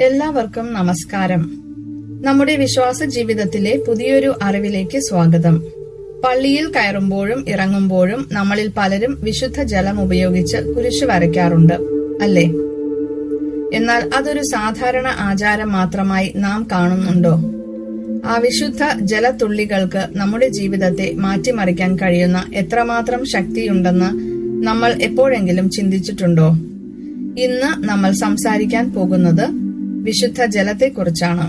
എല്ലാവർക്കും നമസ്കാരം. നമ്മുടെ വിശ്വാസ ജീവിതത്തിലെ പുതിയൊരു അറിവിലേക്ക് സ്വാഗതം. പള്ളിയിൽ കയറുമ്പോഴും ഇറങ്ങുമ്പോഴും നമ്മളിൽ പലരും വിശുദ്ധ ജലം ഉപയോഗിച്ച് കുരിശു വരയ്ക്കാറുണ്ട് അല്ലേ? എന്നാൽ അതൊരു സാധാരണ ആചാരം മാത്രമായി നാം കാണുന്നുണ്ടോ? ആ വിശുദ്ധ ജലത്തുള്ളികൾക്ക് നമ്മുടെ ജീവിതത്തെ മാറ്റിമറിക്കാൻ കഴിയുന്ന എത്രമാത്രം ശക്തിയുണ്ടെന്ന് നമ്മൾ എപ്പോഴെങ്കിലും ചിന്തിച്ചിട്ടുണ്ടോ? ഇന്ന് നമ്മൾ സംസാരിക്കാൻ പോകുന്നത് വിശുദ്ധ ജലത്തെക്കുറിച്ചാണ്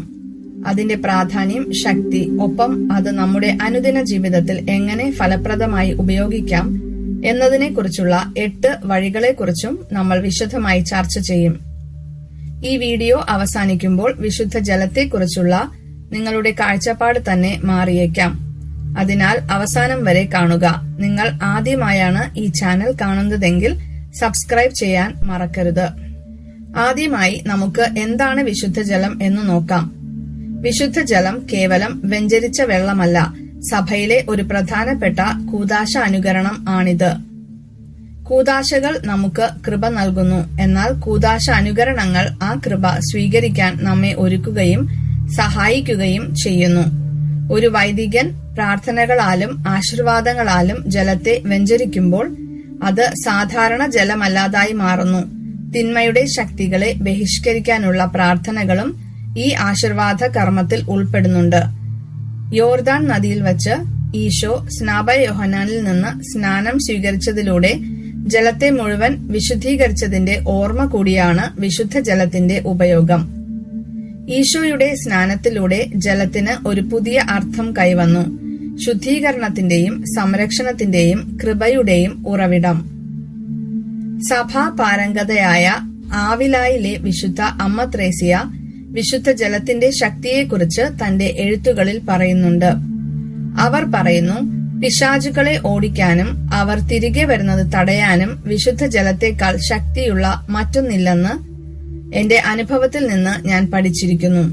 അതിന്റെ പ്രാധാന്യം ശക്തി ഒപ്പം അത് നമ്മുടെ അനുദിന ജീവിതത്തിൽ എങ്ങനെ ഫലപ്രദമായി ഉപയോഗിക്കാം എന്നതിനെക്കുറിച്ചുള്ള എട്ട് വഴികളെക്കുറിച്ചും നമ്മൾ വിശദമായി ചർച്ച ചെയ്യും. ഈ വീഡിയോ അവസാനിക്കുമ്പോൾ വിശുദ്ധ ജലത്തെക്കുറിച്ചുള്ള നിങ്ങളുടെ കാഴ്ചപ്പാട് തന്നെ മാറിയേക്കാം. അതിനാൽ അവസാനം വരെ കാണുക. നിങ്ങൾ ആദ്യമായാണ് ഈ ചാനൽ കാണുന്നതെങ്കിൽ സബ്സ്ക്രൈബ് ചെയ്യാൻ മറക്കരുത്. ആദ്യമായി നമുക്ക് എന്താണ് വിശുദ്ധ ജലം എന്ന് നോക്കാം. വിശുദ്ധ ജലം കേവലം വെഞ്ചരിച്ച വെള്ളമല്ല സഭയിലെ ഒരു പ്രധാനപ്പെട്ട കൂതാശ അനുകരണം ആണിത്. കൂതാശകൾ നമുക്ക് കൃപ നൽകുന്നു എന്നാൽ കൂതാശ അനുകരണങ്ങൾ ആ കൃപ സ്വീകരിക്കാൻ നമ്മെ ഒരുക്കുകയും സഹായിക്കുകയും ചെയ്യുന്നു. ഒരു വൈദികൻ പ്രാർത്ഥനകളാലും ആശീർവാദങ്ങളാലും ജലത്തെ വെഞ്ചരിക്കുമ്പോൾ അത് സാധാരണ ജലമല്ലാതായി മാറുന്നു. തിന്മയുടെ ശക്തികളെ ബഹിഷ്കരിക്കാനുള്ള പ്രാർത്ഥനകളും ഈ ആശീർവാദ കർമ്മത്തിൽ ഉൾപ്പെടുന്നുണ്ട്. യോർദാൻ നദിയിൽ വച്ച് ഈശോ സ്നാപ യോഹനാനിൽ നിന്ന് സ്നാനം സ്വീകരിച്ചതിലൂടെ ജലത്തെ മുഴുവൻ വിശുദ്ധീകരിച്ചതിന്റെ ഓർമ്മ കൂടിയാണ് വിശുദ്ധ ജലത്തിന്റെ ഉപയോഗം. ഈശോയുടെ സ്നാനത്തിലൂടെ ജലത്തിന് ഒരു പുതിയ അർത്ഥം കൈവന്നു. ശുദ്ധീകരണത്തിന്റെയും സംരക്ഷണത്തിന്റെയും കൃപയുടെയും ഉറവിടം. സഭാ പാരംഗതയായ ആവിലായിലെ വിശുദ്ധ അമ്മ ത്രേസ്യ വിശുദ്ധ ജലത്തിന്റെ ശക്തിയെക്കുറിച്ച് തന്റെ എഴുത്തുകളിൽ പറയുന്നുണ്ട്. അവർ പറയുന്നു പിശാചുകളെ ഓടിക്കാനും അവർ തിരികെ വരുന്നത് തടയാനും വിശുദ്ധ ജലത്തെക്കാൾ ശക്തിയുള്ള മറ്റൊന്നില്ലെന്ന് എന്റെ അനുഭവത്തിൽ നിന്ന് ഞാൻ പഠിച്ചിരിക്കുന്നു.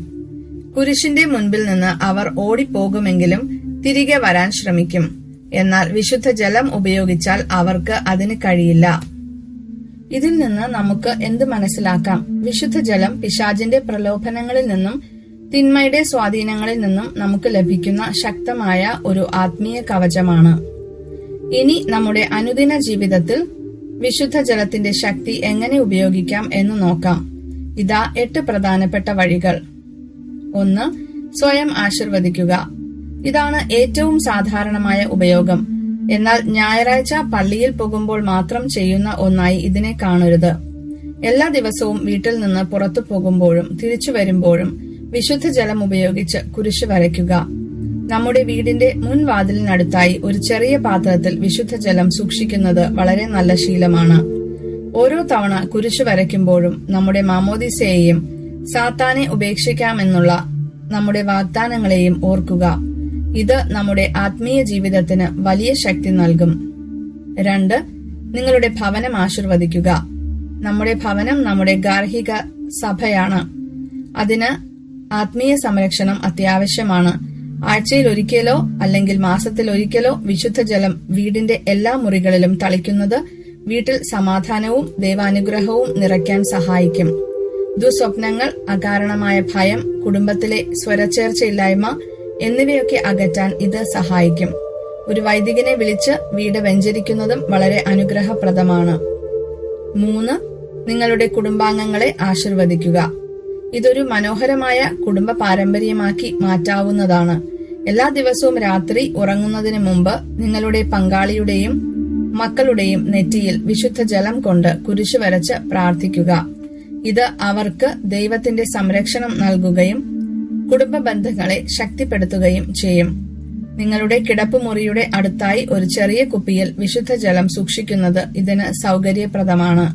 കുരിശിന്റെ മുൻപിൽ നിന്ന് അവർ ഓടിപ്പോകുമെങ്കിലും തിരികെ വരാൻ ശ്രമിക്കും. എന്നാൽ വിശുദ്ധ ജലം ഉപയോഗിച്ചാൽ അവർക്ക് അതിന് കഴിയില്ല. ഇതിൽ നിന്ന് നമുക്ക് എന്ത് മനസ്സിലാക്കാം? വിശുദ്ധ ജലം പിശാചിന്റെ പ്രലോഭനങ്ങളിൽ നിന്നും തിന്മയുടെ സ്വാധീനങ്ങളിൽ നിന്നും നമുക്ക് ലഭിക്കുന്ന ശക്തമായ ഒരു ആത്മീയ കവചമാണ്. ഇനി നമ്മുടെ അനുദിന ജീവിതത്തിൽ വിശുദ്ധ ജലത്തിന്റെ ശക്തി എങ്ങനെ ഉപയോഗിക്കാം എന്ന് നോക്കാം. ഇതാ എട്ട് പ്രധാനപ്പെട്ട വഴികൾ. ഒന്ന് സ്വയം ആശീർവദിക്കുക. ഇതാണ് ഏറ്റവും സാധാരണമായ ഉപയോഗം. എന്നാൽ ഞായറാഴ്ച പള്ളിയിൽ പോകുമ്പോൾ മാത്രം ചെയ്യുന്ന ഒന്നായി ഇതിനെ കാണരുത്. എല്ലാ ദിവസവും വീട്ടിൽ നിന്ന് പുറത്തു പോകുമ്പോഴും തിരിച്ചു വരുമ്പോഴും വിശുദ്ധ ജലം ഉപയോഗിച്ച് കുരിശ് വരയ്ക്കുക. നമ്മുടെ വീടിന്റെ മുൻവാതിലിനടുത്തായി ഒരു ചെറിയ പാത്രത്തിൽ വിശുദ്ധ ജലം സൂക്ഷിക്കുന്നത് വളരെ നല്ല ശീലമാണ്. ഓരോ തവണ കുരിശ് വരയ്ക്കുമ്പോഴും നമ്മുടെ മാമോദിസയെയും സാത്താനെ ഉപേക്ഷിക്കാമെന്നുള്ള നമ്മുടെ വാഗ്ദാനങ്ങളെയും ഓർക്കുക. ഇത് നമ്മുടെ ആത്മീയ ജീവിതത്തിന് വലിയ ശക്തി നൽകും. രണ്ട് നിങ്ങളുടെ ഭവനം ആശീർവദിക്കുക. നമ്മുടെ ഭവനം നമ്മുടെ ഗാർഹിക സഭയാണ്. അതിന് ആത്മീയ സംരക്ഷണം അത്യാവശ്യമാണ്. ആഴ്ചയിൽ ഒരിക്കലോ അല്ലെങ്കിൽ മാസത്തിൽ ഒരിക്കലോ വിശുദ്ധ ജലം വീടിന്റെ എല്ലാ മുറികളിലും തളിക്കുന്നത് വീട്ടിൽ സമാധാനവും ദൈവാനുഗ്രഹവും നിറയ്ക്കാൻ സഹായിക്കും. ദുസ്വപ്നങ്ങൾ അകാരണമായ ഭയം കുടുംബത്തിലെ സ്വരച്ചേർച്ചയില്ലായ്മ എന്നിവയൊക്കെ അകറ്റാൻ ഇത് സഹായിക്കും. ഒരു വൈദികനെ വിളിച്ച് വീട് വെഞ്ചരിക്കുന്നതും വളരെ അനുഗ്രഹപ്രദമാണ്. മൂന്ന് നിങ്ങളുടെ കുടുംബാംഗങ്ങളെ ആശീർവദിക്കുക. ഇതൊരു മനോഹരമായ കുടുംബ പാരമ്പര്യമാക്കി മാറ്റാവുന്നതാണ്. എല്ലാ ദിവസവും രാത്രി ഉറങ്ങുന്നതിന് മുമ്പ് നിങ്ങളുടെ പങ്കാളിയുടെയും മക്കളുടെയും നെറ്റിയിൽ വിശുദ്ധ ജലം കൊണ്ട് കുരിശു വരച്ച് പ്രാർത്ഥിക്കുക. ഇത് അവർക്ക് ദൈവത്തിന്റെ സംരക്ഷണം നൽകുകയും കുടുംബ ബന്ധങ്ങളെ ശക്തിപ്പെടുത്തുകയും ചെയ്യും. നിങ്ങളുടെ കിടപ്പുമുറിയുടെ അടുത്തായി ഒരു ചെറിയ കുപ്പിയിൽ വിശുദ്ധ ജലം സൂക്ഷിക്കുന്നത് ഇതിന് സൗകര്യപ്രദമാണ്.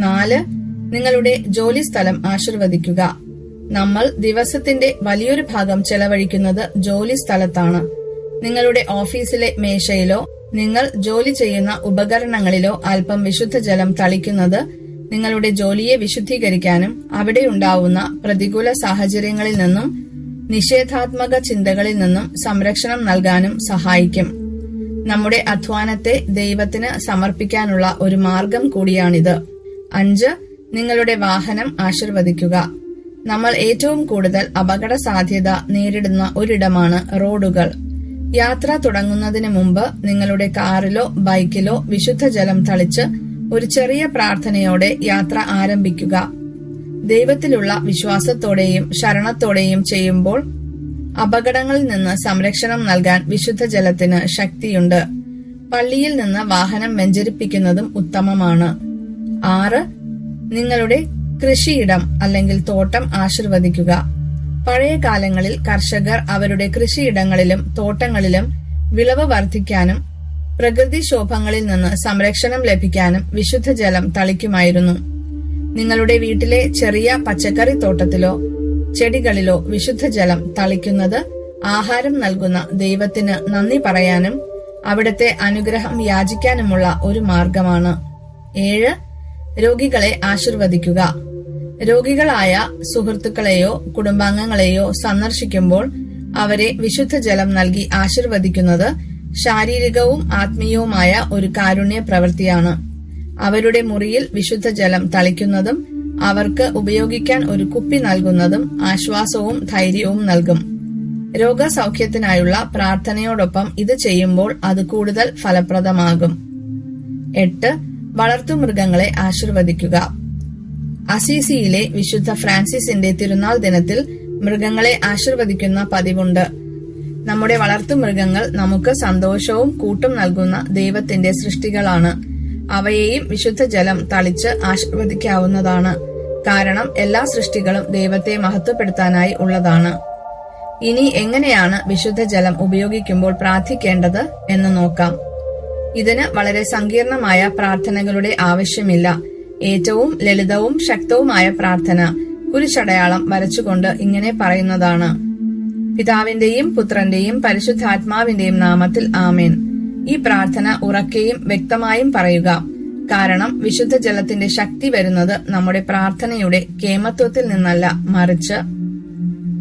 നാല് നിങ്ങളുടെ ജോലി സ്ഥലം ആശീർവദിക്കുക. നമ്മൾ ദിവസത്തിന്റെ വലിയൊരു ഭാഗം ചെലവഴിക്കുന്നത് ജോലി സ്ഥലത്താണ് നിങ്ങളുടെ ഓഫീസിലെ മേശയിലോ നിങ്ങൾ ജോലി ചെയ്യുന്ന ഉപകരണങ്ങളിലോ അല്പം വിശുദ്ധ ജലം തളിക്കുന്നത് നിങ്ങളുടെ ജോലിയെ വിശുദ്ധീകരിക്കാനും അവിടെ ഉണ്ടാവുന്ന പ്രതികൂല സാഹചര്യങ്ങളിൽ നിന്നും നിഷേധാത്മക ചിന്തകളിൽ നിന്നും സംരക്ഷണം നൽകാനും സഹായിക്കും. നമ്മുടെ അധ്വാനത്തെ ദൈവത്തിന് സമർപ്പിക്കാനുള്ള ഒരു മാർഗം കൂടിയാണിത്. അഞ്ച് നിങ്ങളുടെ വാഹനം ആശീർവദിക്കുക. നമ്മൾ ഏറ്റവും കൂടുതൽ അപകട സാധ്യത നേരിടുന്ന ഒരിടമാണ് റോഡുകൾ. യാത്ര തുടങ്ങുന്നതിന് മുമ്പ് നിങ്ങളുടെ കാറിലോ ബൈക്കിലോ വിശുദ്ധ ജലം തളിച്ച് ഒരു ചെറിയ പ്രാർത്ഥനയോടെ യാത്ര ആരംഭിക്കുക. ദൈവത്തിലുള്ള വിശ്വാസത്തോടെയും ശരണത്തോടെയും ചെയ്യുമ്പോൾ അപകടങ്ങളിൽ നിന്ന് സംരക്ഷണം നൽകാൻ വിശുദ്ധ ജലത്തിന് ശക്തിയുണ്ട്. പള്ളിയിൽ നിന്ന് വാഹനം വെഞ്ചരിപ്പിക്കുന്നതും ഉത്തമമാണ്. ആറ് നിങ്ങളുടെ കൃഷിയിടം അല്ലെങ്കിൽ തോട്ടം ആശീർവദിക്കുക. പഴയ കാലങ്ങളിൽ കർഷകർ അവരുടെ കൃഷിയിടങ്ങളിലും തോട്ടങ്ങളിലും വിളവ് വർദ്ധിക്കാനും പ്രകൃതിക്ഷോഭങ്ങളിൽ നിന്ന് സംരക്ഷണം ലഭിക്കാനും വിശുദ്ധ ജലം തളിക്കുമായിരുന്നു. നിങ്ങളുടെ വീട്ടിലെ ചെറിയ പച്ചക്കറി തോട്ടത്തിലോ ചെടികളിലോ വിശുദ്ധ ജലം തളിക്കുന്നത് ആഹാരം നൽകുന്ന ദൈവത്തിന് നന്ദി പറയാനും അവിടുത്തെ അനുഗ്രഹം യാചിക്കാനുമുള്ള ഒരു മാർഗമാണ്. ഏഴ് രോഗികളെ ആശീർവദിക്കുക. രോഗികളായ സുഹൃത്തുക്കളെയോ കുടുംബാംഗങ്ങളെയോ സന്ദർശിക്കുമ്പോൾ അവരെ വിശുദ്ധ ജലം നൽകി ആശീർവദിക്കുന്നത് ശാരീരികവും ആത്മീയവുമായ ഒരു കാരുണ്യ പ്രവൃത്തിയാണ്. അവരുടെ മുറിയിൽ വിശുദ്ധ ജലം തളിക്കുന്നതും അവർക്ക് ഉപയോഗിക്കാൻ ഒരു കുപ്പി നൽകുന്നതും ആശ്വാസവും ധൈര്യവും നൽകും. രോഗസൗഖ്യത്തിനായുള്ള പ്രാർത്ഥനയോടൊപ്പം ഇത് ചെയ്യുമ്പോൾ അത് കൂടുതൽ ഫലപ്രദമാകും. എട്ട് വളർത്തുമൃഗങ്ങളെ ആശീർവദിക്കുക. അസീസിയിലെ വിശുദ്ധ ഫ്രാൻസിസിന്റെ തിരുനാൾ ദിനത്തിൽ മൃഗങ്ങളെ ആശീർവദിക്കുന്ന പതിവുണ്ട്. നമ്മുടെ വളർത്തു മൃഗങ്ങൾ നമുക്ക് സന്തോഷവും കൂട്ടും നൽകുന്ന ദൈവത്തിന്റെ സൃഷ്ടികളാണ്. അവയെയും വിശുദ്ധ ജലം തളിച്ച് ആശീർവദിക്കാവുന്നതാണ്. കാരണം എല്ലാ സൃഷ്ടികളും ദൈവത്തെ മഹത്വപ്പെടുത്താനായി ഉള്ളതാണ്. ഇനി എങ്ങനെയാണ് വിശുദ്ധ ജലം ഉപയോഗിക്കുമ്പോൾ പ്രാർത്ഥിക്കേണ്ടത് എന്ന് നോക്കാം. ഇതിന് വളരെ സങ്കീർണമായ പ്രാർത്ഥനകളുടെ ആവശ്യമില്ല. ഏറ്റവും ലളിതവും ശക്തവുമായ പ്രാർത്ഥന കുരിശടയാളം വരച്ചുകൊണ്ട് ഇങ്ങനെ പറയുന്നതാണ്. പിതാവിന്റെയും പുത്രന്റെയും പരിശുദ്ധാത്മാവിന്റെയും നാമത്തിൽ ആമേൻ. ഈ പ്രാർത്ഥന ഉറക്കെയും വ്യക്തമായും പറയുക. കാരണം വിശുദ്ധ ജലത്തിന്റെ ശക്തി വരുന്നത് നമ്മുടെ പ്രാർത്ഥനയുടെ കേമത്വത്തിൽ നിന്നല്ല. മറിച്ച്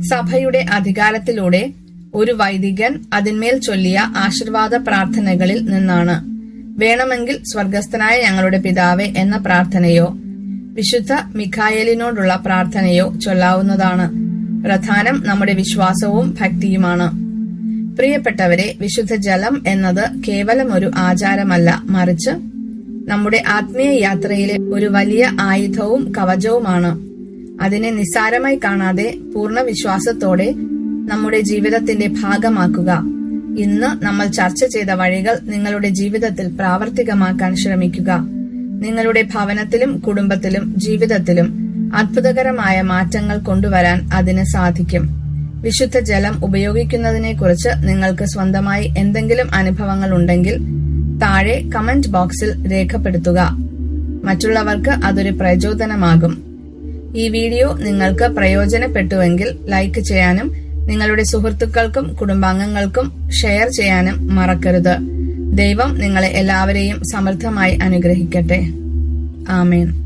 സഭയുടെ അധികാരത്തിലൂടെ ഒരു വൈദികൻ അതിന്മേൽ ചൊല്ലിയ ആശീർവാദ പ്രാർത്ഥനകളിൽ നിന്നാണ്. വേണമെങ്കിൽ സ്വർഗസ്ഥനായ ഞങ്ങളുടെ പിതാവെ എന്ന പ്രാർത്ഥനയോ വിശുദ്ധ മിഖായലിനോടുള്ള പ്രാർത്ഥനയോ ചൊല്ലാവുന്നതാണ്. പ്രധാനം നമ്മുടെ വിശ്വാസവും ഭക്തിയുമാണ്. പ്രിയപ്പെട്ടവരെ വിശുദ്ധ ജലം എന്നത് കേവലം ഒരു ആചാരമല്ല. മറിച്ച് നമ്മുടെ ആത്മീയ യാത്രയിലെ ഒരു വലിയ ആയുധവും കവചവുമാണ്. അതിനെ നിസ്സാരമായി കാണാതെ പൂർണ വിശ്വാസത്തോടെ നമ്മുടെ ജീവിതത്തിന്റെ ഭാഗമാക്കുക. ഇന്ന് നമ്മൾ ചർച്ച ചെയ്ത വഴികൾ നിങ്ങളുടെ ജീവിതത്തിൽ പ്രാവർത്തികമാക്കാൻ ശ്രമിക്കുക. നിങ്ങളുടെ ഭവനത്തിലും കുടുംബത്തിലും ജീവിതത്തിലും അത്ഭുതകരമായ മാറ്റങ്ങൾ കൊണ്ടുവരാൻ അതിന് സാധിക്കും. വിശുദ്ധ ജലം ഉപയോഗിക്കുന്നതിനെക്കുറിച്ച് നിങ്ങൾക്ക് സ്വന്തമായി എന്തെങ്കിലും അനുഭവങ്ങൾ ഉണ്ടെങ്കിൽ താഴെ കമന്റ് ബോക്സിൽ രേഖപ്പെടുത്തുക. മറ്റുള്ളവർക്ക് അതൊരു പ്രചോദനമാകും. ഈ വീഡിയോ നിങ്ങൾക്ക് പ്രയോജനപ്പെട്ടുവെങ്കിൽ ലൈക്ക് ചെയ്യാനും നിങ്ങളുടെ സുഹൃത്തുക്കൾക്കും കുടുംബാംഗങ്ങൾക്കും ഷെയർ ചെയ്യാനും മറക്കരുത്. ദൈവം നിങ്ങളെ എല്ലാവരെയും സമൃദ്ധമായി അനുഗ്രഹിക്കട്ടെ. ആമേൻ.